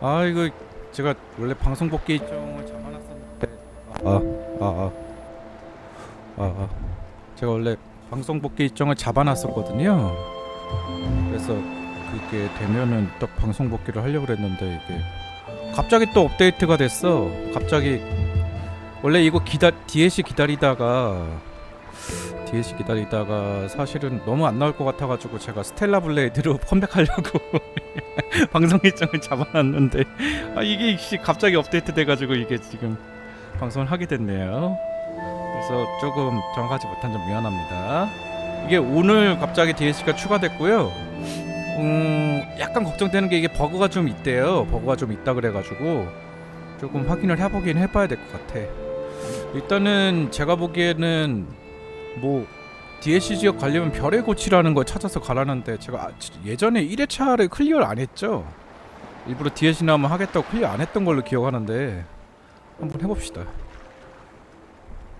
아 이거 제가 원래 방송 복귀 일정을 잡아놨었는데 아아아 아, 아, 아. 제가 원래 방송 복귀 일정을 잡아놨었거든요. 그래서 그게 되면은 딱 방송 복귀를 하려고 그랬는데 이게 갑자기 또 업데이트가 됐어. 갑자기 원래 이거 기다 DLC 기다리다가 DLC 기다리다가 사실은 너무 안 나올 것 같아가지고 제가 스텔라 블레이드로 컴백하려고 방송 일정을 잡아놨는데 아 이게 씨 갑자기 업데이트 돼가지고 이게 지금 방송을 하게 됐네요. 그래서 조금 정확하지 못한 점 미안합니다. 이게 오늘 갑자기 DLC가 추가됐고요. 음 약간 걱정되는 게 이게 버그가 좀 있대요. 버그가 좀 있다 그래가지고 조금 확인을 해보긴 해봐야 될 것 같아. 일단은 제가 보기에는 뭐 DLC 지역 가려면 별의 고치라는 걸 찾아서 가라는데 제가 아, 지- 예전에 1회차를 클리어를 안 했죠. 일부러 DLC 나오면 하겠다고 클리어 안 했던 걸로 기억하는데 한번 해봅시다.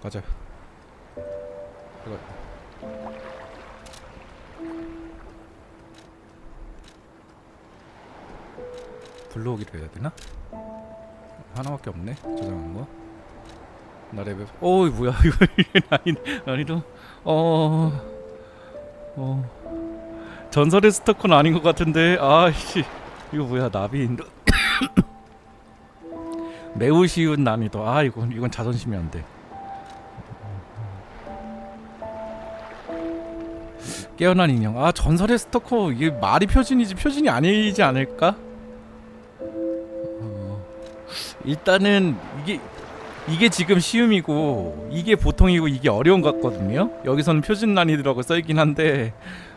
가자. 불러오기로 해야 되나? 하나밖에 없네 저장한 거. 나 레벨. 어이 뭐야 이거 난이 난이도 어. 어. 전설의 스토커는 아닌 것 같은데 아씨 이거 뭐야 나비인 매우 쉬운 난이도 아 이건 이건 자존심이 안 돼. 깨어난 인형 아 전설의 스토커 이게 말이 표준이지 표준이 아니지 않을까? 어, 일단은 이게 이게 지금 쉬움이고 이게 보통이고 이게 어려운 것 같거든요. 여기서는 표준 난이도라고 써있긴 한데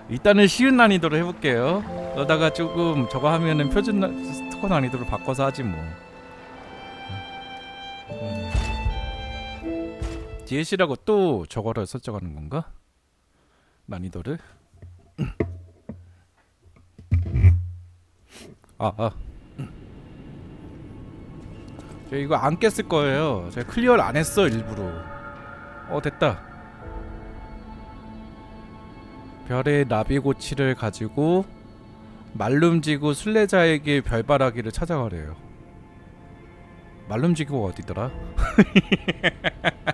일단은 쉬운 난이도로 해볼게요. 그러다가 조금 저거 하면은 표준 난- 스토커 난이도로 바꿔서 하지 뭐. 음. DLC라고 또 저거를 설정하는 건가? 난이도를? 아 아. 저 이거 안 깼을 거예요. 제가 클리어를 안 했어 일부러. 어 됐다. 별의 나비고치를 가지고 말름지구 순례자에게 별바라기를 찾아가래요. 말름지구가 어디더라?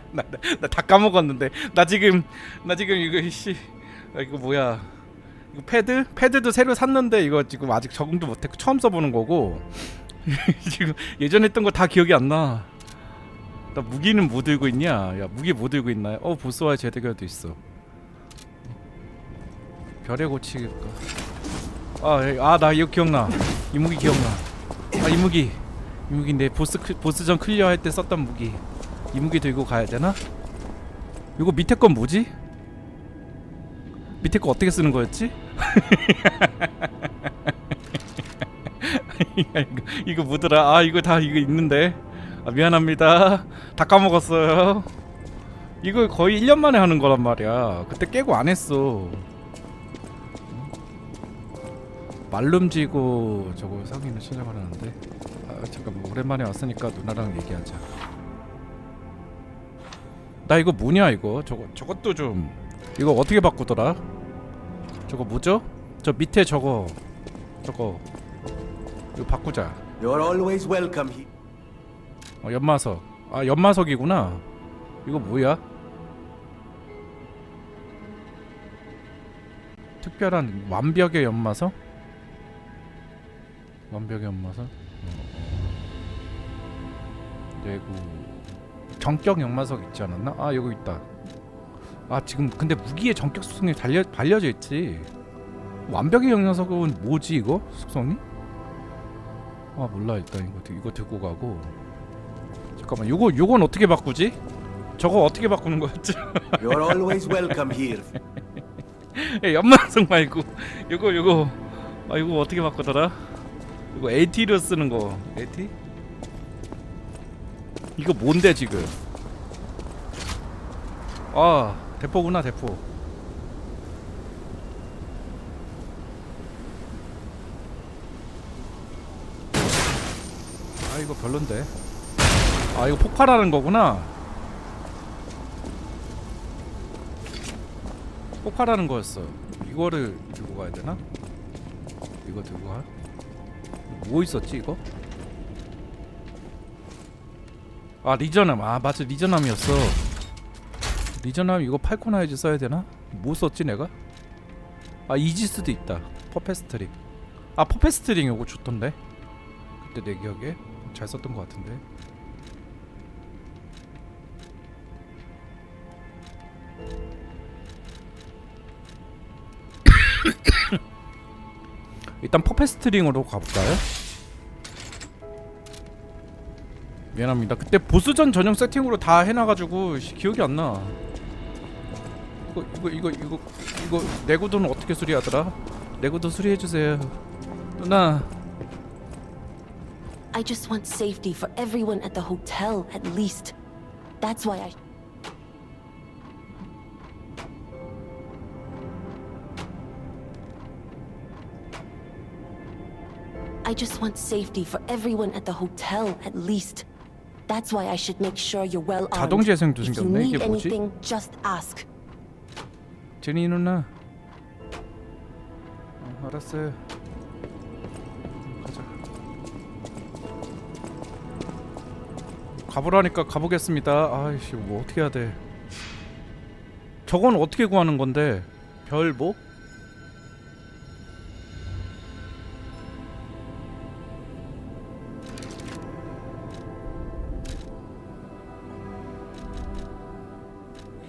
나다 까먹었는데 나 지금 나 지금 이거 씨 아, 이거 뭐야 이거 패드 패드도 새로 샀는데 이거 지금 아직 적응도 못했고 처음 써보는 거고 지금 예전에 했던 거 다 기억이 안 나. 나 무기는 뭐 들고 있냐? 야 무기 뭐 들고 있나요? 어 보스와의 재대결도 있어. 별의 고치가. 아아나 이거 기억나. 이 무기 기억나. 아 이 무기 이 무기 내 보스 클- 보스전 클리어 할 때 썼던 무기. 이 무기 들고 가야 되나? 이거 밑에 건 뭐지? 밑에 거 어떻게 쓰는 거였지? 이거, 이거 뭐더라? 아 이거 다 이거 있는데. 아, 미안합니다. 다 까먹었어요. 이거 거의 1년 만에 하는 거란 말이야. 그때 깨고 안 했어. 말름지고 저거 상인을 찾아가라는데. 아 잠깐만 오랜만에 왔으니까 누나랑 얘기하자. 나 이거 뭐냐 이거? 저거 저것도 좀 이거 어떻게 바꾸더라? 저거 뭐죠? 저 밑에 저거 저거 이거 바꾸자 You're always welcome here. 어, 연마석. 아, 연마석이구나. 이거 뭐야? 특별한 완벽의 연마석? 완벽의 연마석? 어. 내구 정격 연마석 있지 않았나? 아, 여기 있다. 아, 지금 근데 무기의 정격 속성이 달려 발려져 있지. 완벽의 연마석은 뭐지 이거? 속성이? 아, 몰라. 일단 이거 들- 이거 들고 가고. 잠깐만 요거 요건 어떻게 바꾸지? 저거 어떻게 바꾸는 거였지? You're always welcome here. 야, 연마석 말고 요거 요거 아 이거 어떻게 바꾸더라? 이거 AT로 쓰는 거 AT? 이거 뭔데 지금? 아 대포구나 대포 이거 별론데 아 이거 폭발하는 거구나 폭발하는 거였어. 이거를 들고 가야 되나? 이거 들고 가? 뭐 있었지 이거? 아 리저남 아 맞아 리저남이었어 리저남 이거 팔코나이즈 써야 되나? 뭐 썼지 내가? 아 이지스도 있다 퍼페스트링 아 퍼페스트링 이거 좋던데 그때 내 기억에 잘 썼던 것 같은데 일단 퍼페스트링으로 가볼까요? 미안합니다. 그때 보스전 전용 세팅으로 다 해놔가지고 씨, 기억이 안 나. 이거 이거 이거 이거 이거 내구도는 어떻게 수리하더라? 내구도 수리해 주세요. 누나. I just want safety for everyone at the hotel, at least. That's why I. I just want safety for everyone at the hotel, at least. That's why I should make sure you're well armed. 자동 재생도 If you 생겼네. need 이게 뭐지? anything, just ask. 제니 누나. 어, 알았어요. 가보라니까 가보겠습니다. 아이씨 뭐 어떻게 해야 돼? 저건 어떻게 구하는 건데? 별 뭐?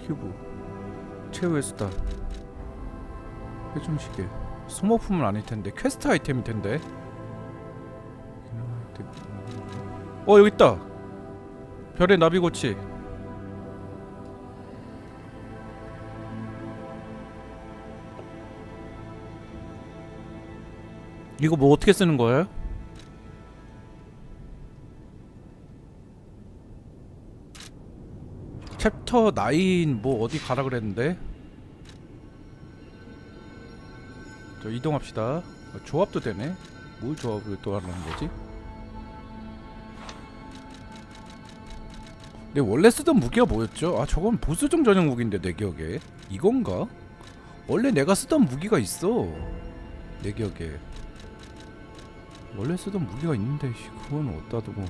큐브 최후의 수단 회중시계 소모품은 아닐 텐데 퀘스트 아이템일 텐데 어 여기 있다 별의 나비고치 이거 뭐 어떻게 쓰는 거예요? 챕터 9 뭐 어디 가라 그랬는데 저 이동합시다 어, 조합도 되네 뭘 조합을 또 하라는 거지? 근데 원래 쓰던 무기가 뭐였죠? 아 저건 보스종 전용 무기인데 내 기억에. 이건가? 원래 내가 쓰던 무기가 있어. 내 기억에. 원래 쓰던 무기가 있는데 씨, 그건 어디다 두고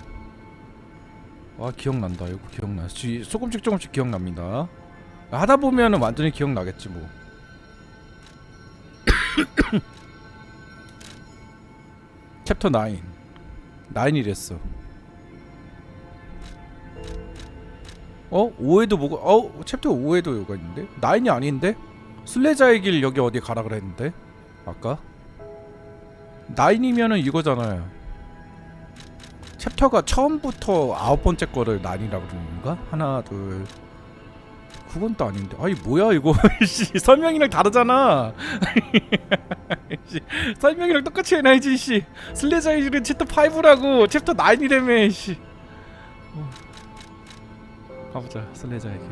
아 기억난다. 이거 기억나. 지- 조금씩 조금씩 기억납니다. 하다 보면은 완전히 기억나겠지 뭐. 챕터 9 9이랬어 어? 5에도 뭐가 어? 챕터 5에도 뭐가 있는데? 9이 아닌데? 순례자의 길 여기 어디 가라 그랬는데? 아까? 9이면은 이거잖아요 챕터가 처음부터 아홉 번째 거를 9이라고 그러는 건가? 하나 둘 그건 또 아닌데 아이 뭐야 이거 씨 설명이랑 다르잖아 씨, 설명이랑 똑같이 해놔야지 씨 슬래자의 길은 챕터 5라고 챕터 9이라며 씨 어. 가보자 슬래자에게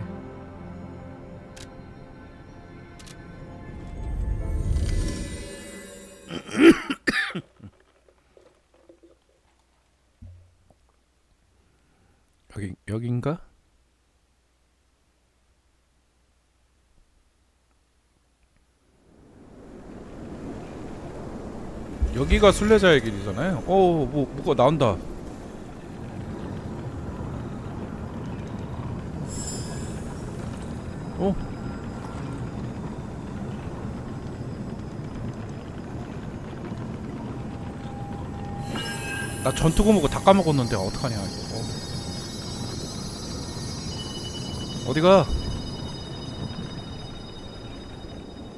여기 여긴가? 여기가 순례자의 길이잖아요. 어, 뭐 뭐가 나온다. 어? 나 전투 고무고 다 까먹었는데 어떡하냐 이거. 어. 어디가?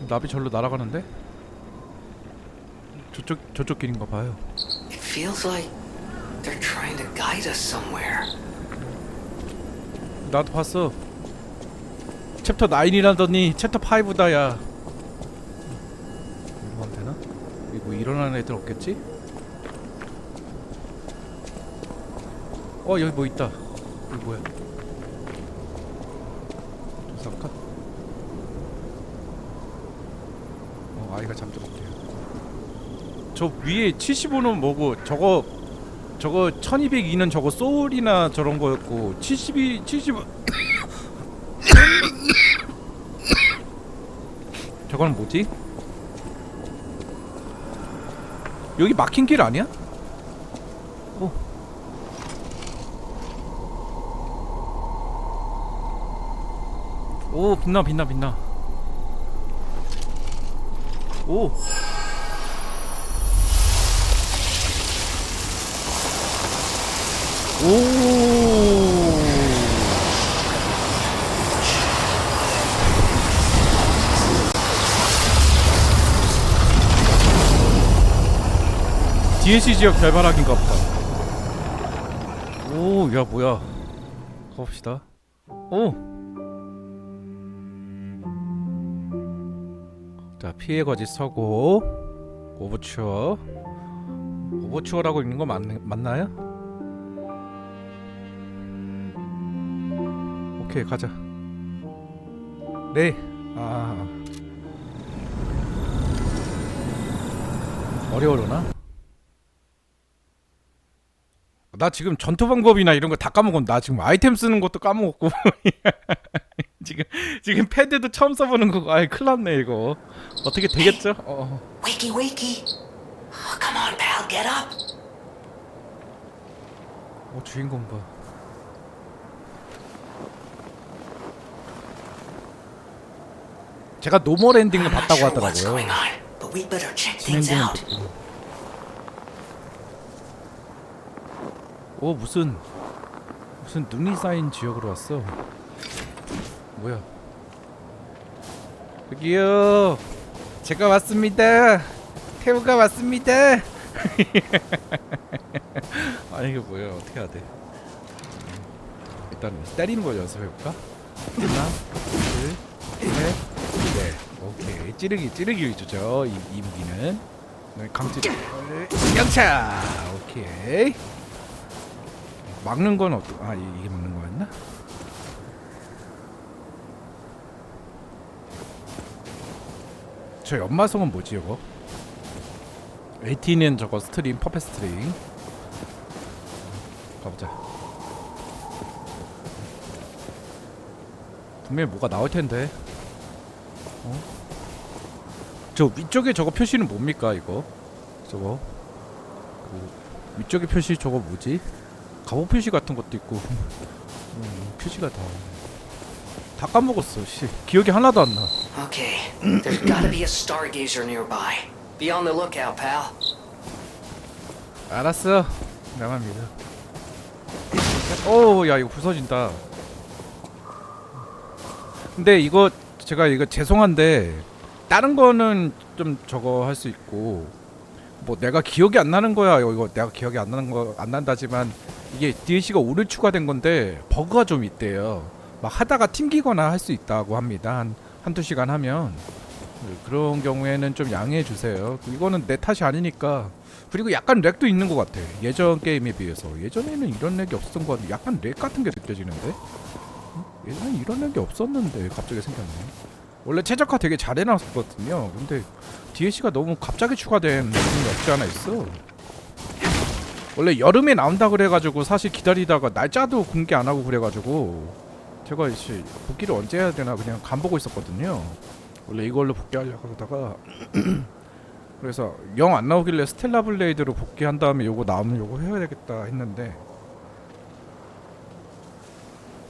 나비 절로 날아가는데? 저쪽 저쪽 길인가 봐요. It feels like they're trying to guide us somewhere. 나도 봤어. 챕터 9이라더니 챕터 5다 야. 이거 하면 되나? 이거 뭐 일어나는 애들 없겠지? 어 여기 뭐 있다. 이거 뭐야? 조사카? 어 아이가 잠들었대요. 저 위에 75는 뭐고 저거 저거 1202는 저거 소울이나 저런 거였고 72 75 저건 뭐지? 여기 막힌 길 아니야? 어. 오 빛나 빛나 빛나 오 오. DLC 지역 별바락인가 보다. 오, 야 뭐야? 가봅시다. 오. 자 피해 거짓 서고 오버추어. 오버추어라고 읽는 거 맞, 맞나요? 오케이 가자. 네. 아 어려우려나? 나 지금 전투 방법이나 이런 거 다 까먹었. 나 지금 아이템 쓰는 것도 까먹었고. 지금 지금 패드도 처음 써보는 거. 아이 큰일났네 이거. 어떻게 되겠죠? 어. Wakey, wakey. Oh, come on, pal, get up. 어 주인공 봐. 제가 노멀 엔딩을 봤다고 sure what's 하더라고요. going on, but we better check things 진행되는 out. 부분. 오 무슨 무슨 눈이 쌓인 지역으로 왔어. 뭐야? 여기요. 제가 왔습니다. 태우가 왔습니다. 아니 이게 뭐야? 어떻게 해야 돼? 일단 때리는 거 연습해 볼까? 하나, 둘, 셋, 넷. 오케이. 찌르기 찌르기 위주죠. 이, 이 무기는. 네, 강찌. 영차. 오케이. 막는 건 어떠? 아 이- 이게 막는 거였나? 저 연마성은 뭐지 이거? AT는 저거 스트링 퍼펙 스트링 가보자 분명히 뭐가 나올 텐데 어? 저 위쪽에 저거 표시는 뭡니까 이거? 저거 그 위쪽에 표시 저거 뭐지? 갑옷 표시 같은 것도 있고 음, 표시가 다. 다 까먹었어. 씨. 기억이 하나도 안 나. Okay, there's gotta be a stargazer nearby. Be on the lookout, pal. 알았어. 나만 믿어. 오, 야 이거 부서진다. 근데 이거 제가 이거 죄송한데 다른 거는 좀 저거 할 수 있고 뭐 내가 기억이 안 나는 거야. 이거 내가 기억이 안 나는 거 안 난다지만 이게 DLC가 오류 추가된 건데 버그가 좀 있대요. 막 하다가 튕기거나 할 수 있다고 합니다. 한 한두 시간 하면 네, 그런 경우에는 좀 양해해 주세요. 이거는 내 탓이 아니니까. 그리고 약간 렉도 있는 것 같아. 예전 게임에 비해서 예전에는 이런 렉이 없었던 것 같은데 약간 렉 같은 게 느껴지는데. 응? 예전에 이런 렉이 없었는데 갑자기 생겼네. 원래 최적화 되게 잘 해놨었거든요. 근데 DLC가 너무 갑자기 추가된 부분이 없지 않아 있어. 원래 여름에 나온다 그래가지고 사실 기다리다가 날짜도 공개 안 하고 그래가지고 제가 이제 복귀를 언제 해야 되나 그냥 간 보고 있었거든요. 원래 이걸로 복귀하려고 하다가 그래서 영 안 나오길래 스텔라 블레이드로 복귀한 다음에 요거 나오면 요거 해야 되겠다 했는데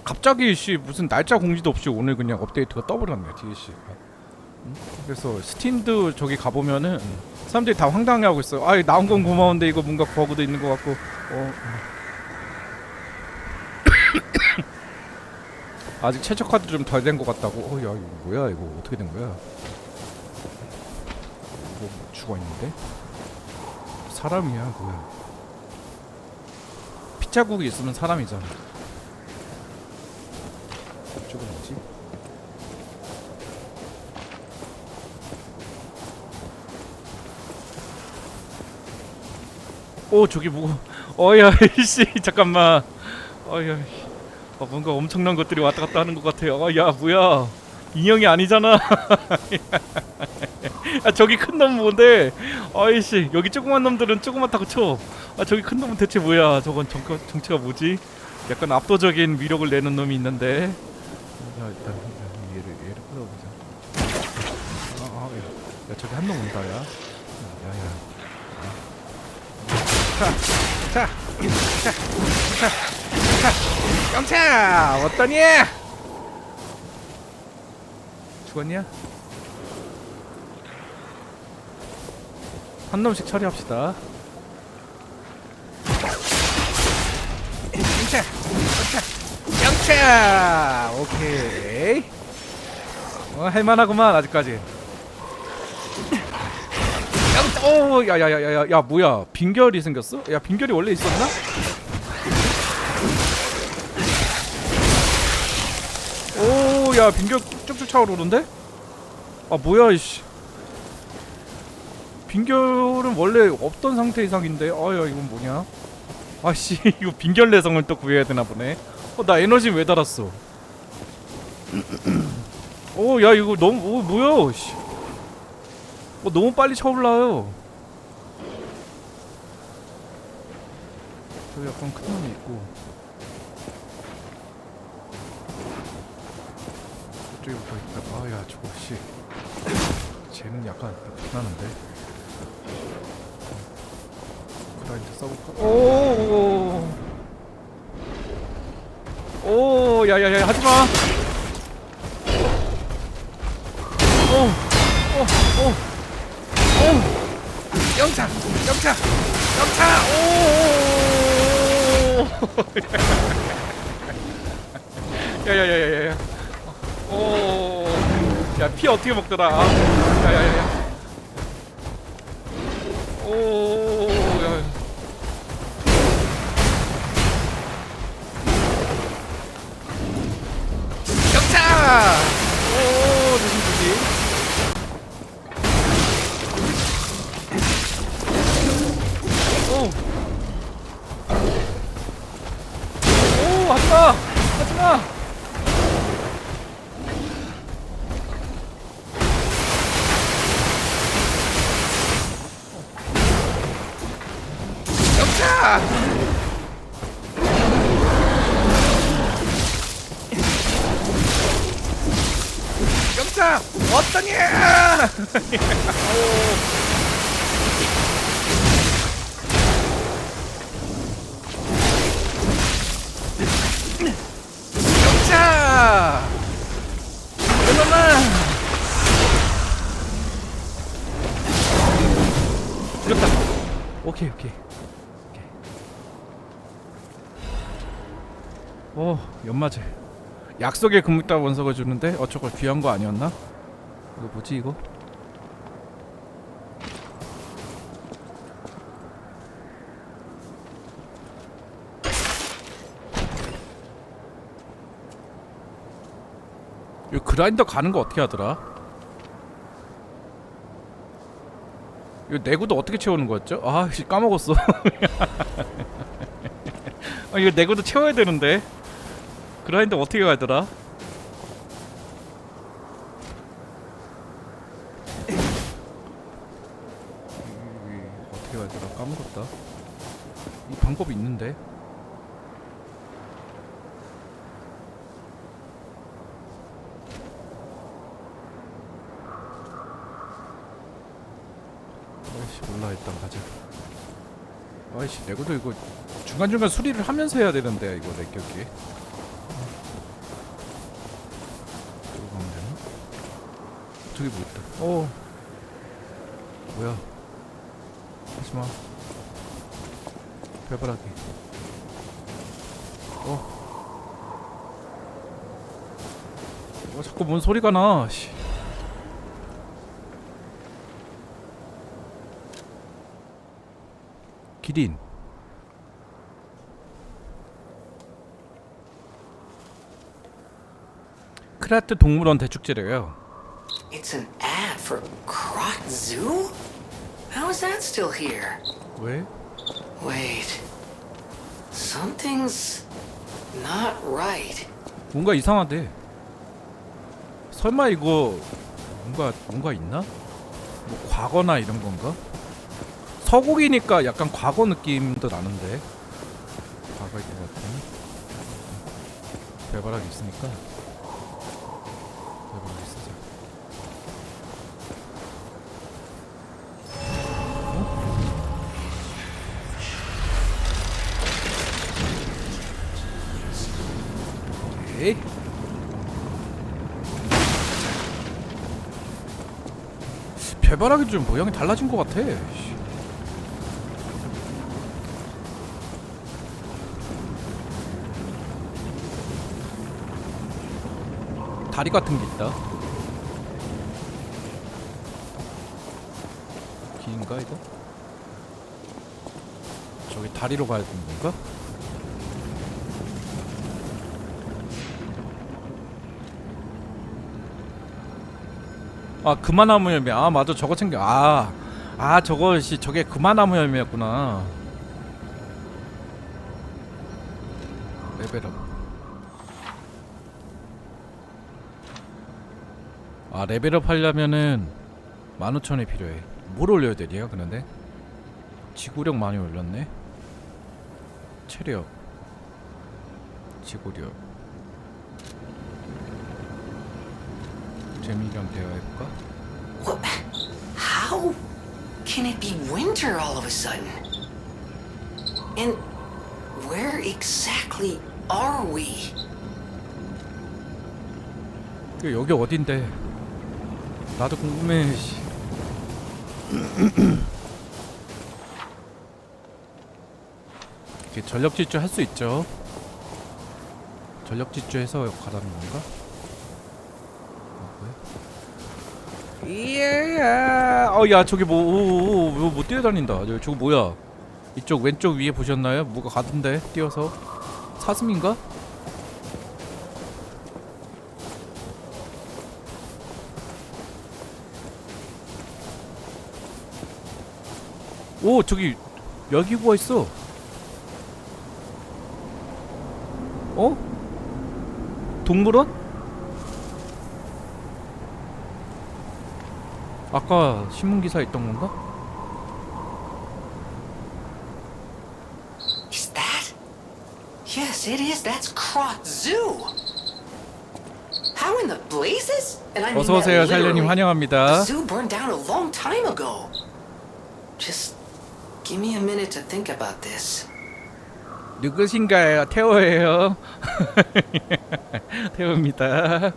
갑자기 씨 무슨 날짜 공지도 없이 오늘 그냥 업데이트가 떠버렸네 DLC가 그래서 스팀도 저기 가보면은 사람들이 다 황당해하고 있어요 아 나온 건 고마운데 이거 뭔가 버그도 있는 것 같고 어 아직 최적화도 좀 덜 된 것 같다고 어 야 이거 뭐야 이거 어떻게 된 거야 뭐 죽어 있는데? 사람이야 뭐야? 피자국이 있으면 사람이잖아. 이쪽은 뭐지? 오 저기 뭐? 어야 씨 잠깐만. 어야. 어, 뭔가 엄청난 것들이 왔다 갔다 하는 것 같아요. 어, 야 뭐야? 인형이 아니잖아. 아 저기 큰 놈 뭔데? 아이씨 여기 조그만 놈들은 조그맣다고 쳐. 아 저기 큰 놈은 대체 뭐야? 저건 정, 정체가 뭐지? 약간 압도적인 위력을 내는 놈이 있는데. 자 일단 얘를 얘를 끌어보자. 아, 아 야, 야 저기 한 놈 온다 야. 야야. 자, 자, 자, 자, 자, 영차 어떠니? 죽었냐? 한 놈씩 처리합시다. 영차, 영차, 영차. 오케이. 어, 할만하구만 아직까지. 오, 야야야야야, 야 뭐야? 빈결이 생겼어? 야 빈결이 원래 있었나? 오, 야 빈결 쭉쭉 차오르는데? 아 뭐야 이씨. 빈결은 원래 없던 상태 이상인데 아야 이건 뭐냐 아씨 이거 빈결 내성을 또 구해야 되나 보네 어 나 에너지 왜 달았어 오 야 이거 너무 오 뭐야 씨. 어 너무 빨리 차올라요 저기 약간 큰 놈이 있고. 저쪽에 뭐 있다. 아야 저거 씨. 쟤는 약간 불편한데? 그라인드 써볼까? 오, 오, 오, 야야야, 하지 마. 오, 오, 오, 오, 영차, 영차, 영차, 오. 야야야야야, 오, 야 피 어떻게 먹더라? 야야야야. 오, 어떠냐! 경차! 일어나! 죽였다. 오케이 오케이. 오 연마제 약속의 금묵다 원석을 주는데 어 저거 귀한 거 아니었나? 이거 뭐지 이거? 이 그라인더 가는 거 어떻게 하더라? 이거 내구도 어떻게 채우는 거였죠? 아, 씨 까먹었어. 아, 이거 내구도 채워야 되는데. 그라인더 어떻게 가더라? 이- 어떻게 가더라? 까먹었다. 이 방법이 있는데. 아이씨 몰라 일단 가자. 아이씨 내구도 이거 중간 중간 수리를 하면서 해야 되는데 이거 내 기억 저기 뭐 있다. 어. 뭐야? 하지마. 배바라기. 어. 어 자꾸 뭔 소리가 나. 씨. 기린. 크라트 동물원 대축제래요. It's an ad for Croc Zoo? How is that still here? 왜? Wait. Something's not right. 뭔가 이상하대. 설마 이거 뭔가 뭔가 있나? 뭐 과거나 이런 건가? 서곡이니까 약간 과거 느낌도 나는데. 과거일 것 같은. 배바라기 있으니까. 오케이. 되바라기 좀 모양이 달라진 것 같아. 씨. 다리 같은 게 있다. 긴가 이거? 저기 다리로 가야 되는 건가? 아 그만나무 열매. 아 맞아. 저거 챙겨. 아, 아 저거 씨 저게 그만나무 열매였구나. 레벨업. 아 레벨업 하려면은 15,000이 필요해. 뭘 올려야 되냐 그런데? 지구력 많이 올렸네? 체력. 지구력 재민이랑 대화해볼까? What? How can it be winter all of a sudden? And where exactly are we? 그 여기 어딘데? 나도 궁금해. 씨. 이렇게 전력 질주 할 수 있죠. 전력 질주해서 가라는 건가? 이야, 어야 저기 뭐, 오, 오, 뭐, 뭐 뛰어다닌다. 저, 저거 뭐야? 이쪽 왼쪽 위에 보셨나요? 뭐가 가던데 뛰어서 사슴인가? 오 저기 여기 뭐가 있어 어? 동물원? 아까 신문 기사 있던 건가? Is that? Yes, it is. That's Krot Zoo. How in the blazes? And I mean 어서 오세요 that 살려님 literally. 환영합니다 The zoo burned down a long time ago. Just give me a minute to think about this. 누구신가요? 태호예요 태호입니다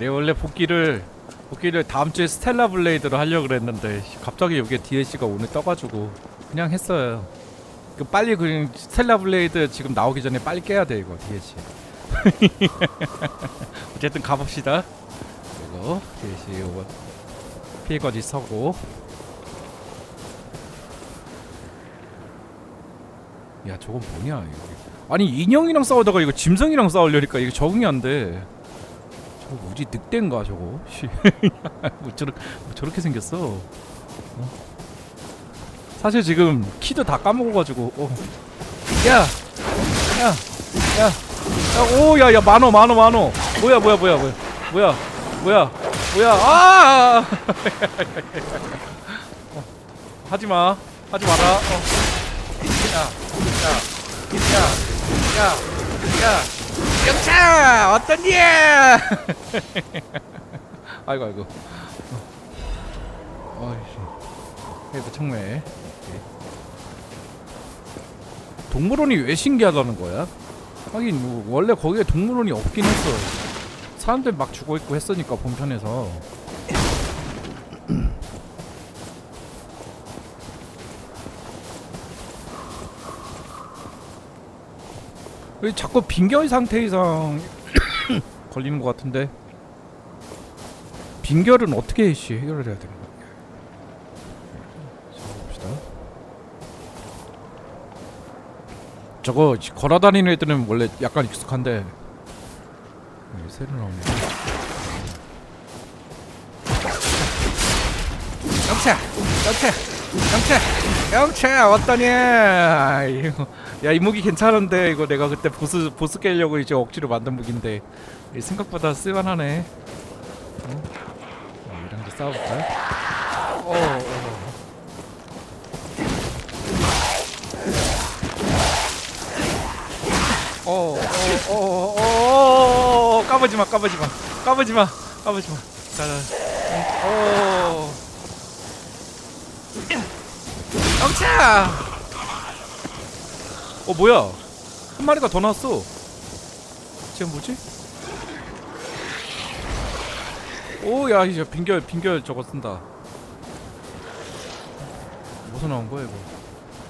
네 원래 복귀를 복귀를 다음 주에 스텔라 블레이드로 하려고 그랬는데 갑자기 여기에 DLC가 오늘 떠가지고 그냥 했어요. 그 빨리 그 스텔라 블레이드 지금 나오기 전에 빨리 깨야 돼 이거 DLC 어쨌든 가봅시다. 이거 DLC 이거 피해거지 서고. 야 저건 뭐냐 이거. 아니 인형이랑 싸우다가 이거 짐승이랑 싸우려니까 이거 적응이 안 돼 저거 뭐지 늑대인가 저거 씨. 뭐, 저렇, 뭐 저렇게 생겼어 어? 사실 지금 키도 다 까먹어가지고 어. 야! 야! 야! 야! 오! 야! 야! 만원 만원 만원 뭐야 뭐야 뭐야 뭐야 뭐야 뭐야 뭐야 아! 어. 하지 마 하지 마라 어. 야, 야, 야, 야, 야, 영차 어떠냐? 아이고 아이고. 어. 어이씨. 그래도 청매. 동물원이 왜 신기하다는 거야? 하긴 뭐 원래 거기에 동물원이 없긴 했어. 사람들 막 죽어 있고 했으니까 본편에서. 왜 자꾸 빈결 상태 이상 걸리는 것 같은데 빈결은 어떻게 씨 해결을 해야 되는 거야? 자 봅시다. 저거 걸어다니는 애들은 원래 약간 익숙한데 네, 새로 나오네. 영차, 영차, 영차, 영차 어떠냐? 야 이 무기 괜찮은데 이거 내가 그때 보스 보스 깨려고 이제 억지로 만든 무기인데 이 생각보다 쓸만하네. 어? 어, 이랑 좀 싸워볼까? 어, 어. 어, 어, 어, 어, 어, 어, 까부지 마, 까부지 마, 까부지 마, 까부지 마. 자, 자, 어. 영차! 어 뭐야? 한 마리가 더 나왔어. 쟤 뭐지? 오야 이제 빙결 빙결 저거 쓴다. 무슨 나온 거야 이거?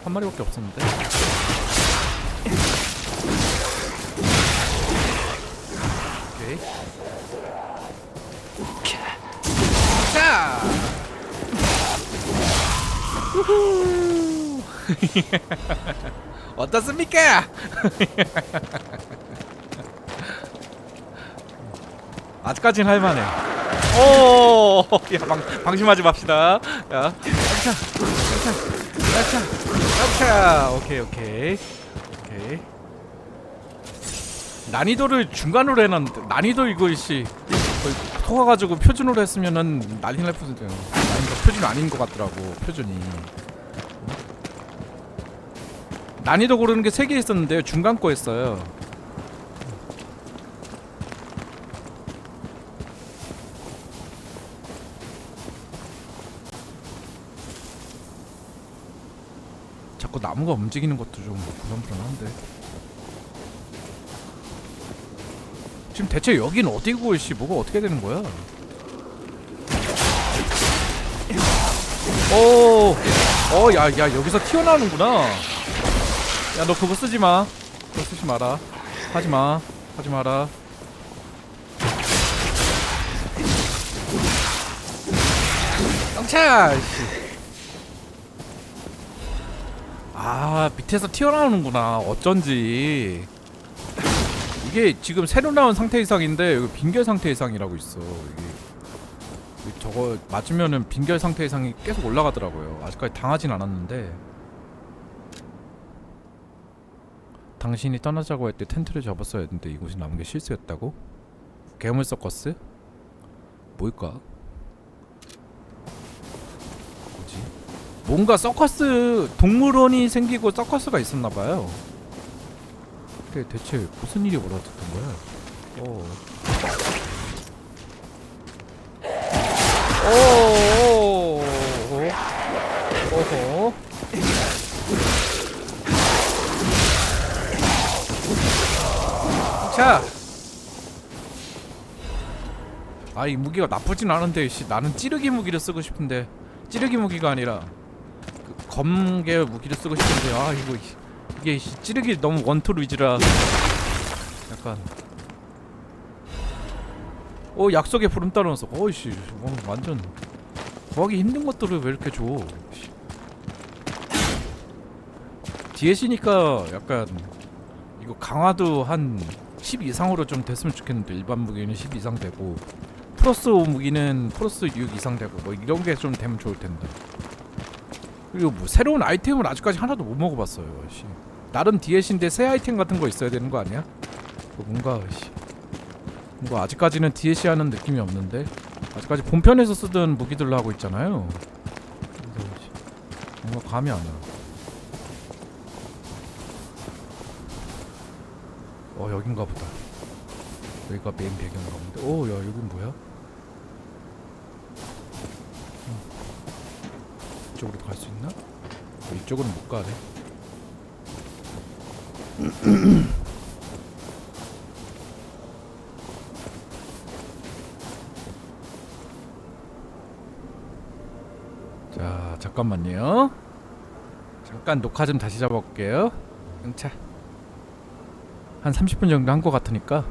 한 마리밖에 없었는데? 오케이. 자! 우후 어떻습니까? 아직까지는 할만해. 오, 야 방, 방심하지 맙시다. 야, 자, 자, 자, 자, 오케이, 오케이, 오케이. 난이도를 중간으로 해놨는데 난이도 이거 씨 거의 속아가지고 표준으로 했으면은 난리 날 뻔했어요. 난이도 표준 아닌 것 같더라고 표준이. 난이도 고르는 게세개 있었는데요. 중간 거 했어요. 자꾸 나무가 움직이는 것도 좀 불안불안한데. 지금 대체 여긴 어디고 씨 뭐가 어떻게 되는 거야? 오, 어, 야, 야, 여기서 튀어나오는구나. 야, 너 그거 쓰지 마. 그거 쓰지 마라. 하지 마. 하지 마라. 씨. 아, 밑에서 튀어나오는구나. 어쩐지. 이게 지금 새로 나온 상태 이상인데 여기 빈결 상태 이상이라고 있어. 이게 저거 맞으면은 빈결 상태 이상이 계속 올라가더라고요. 아직까지 당하진 않았는데. 당신이 떠나자고 할 때 텐트를 접었어야 했는데 이곳이 남은 게 실수였다고? 괴물 서커스? 뭘까? 뭐지? 뭔가 서커스 동물원이 생기고 서커스가 있었나 봐요. 근데 대체 무슨 일이 벌어졌던 거야? 어. 오. 자. 아 이 무기가 나쁘진 않은데 씨 나는 찌르기 무기를 쓰고 싶은데 찌르기 무기가 아니라 그 검계 무기를 쓰고 싶은데 아 이거 이- 이게 씨, 찌르기 너무 원투 위주라 약간 어 약속의 부름 따라서 어이씨 어, 완전 구하기 힘든 것들을 왜 이렇게 줘 씨. DS니까 약간 이거 강화도 한 10 이상으로 좀 됐으면 좋겠는데 일반 무기는 10 이상 되고 플러스 5 무기는 플러스 6 이상 되고 뭐 이런 게 좀 되면 좋을 텐데 그리고 뭐 새로운 아이템을 아직까지 하나도 못 먹어봤어요. 씨. 나름 DLC인데 새 아이템 같은 거 있어야 되는 거 아니야? 뭐 뭔가 씨. 뭔가 아직까지는 DLC 하는 느낌이 없는데 아직까지 본편에서 쓰던 무기들로 하고 있잖아요. 뭔가 감이 안 와. 어 여긴가 보다. 여기가 메인 배경인가 본데. 오, 야 여긴 뭐야? 이쪽으로 갈수 있나? 어, 이쪽으로는 못 가네. 자, 잠깐만요. 잠깐 녹화 좀 다시 잡아볼게요. 응차. 한 30분 정도 한 것 같으니까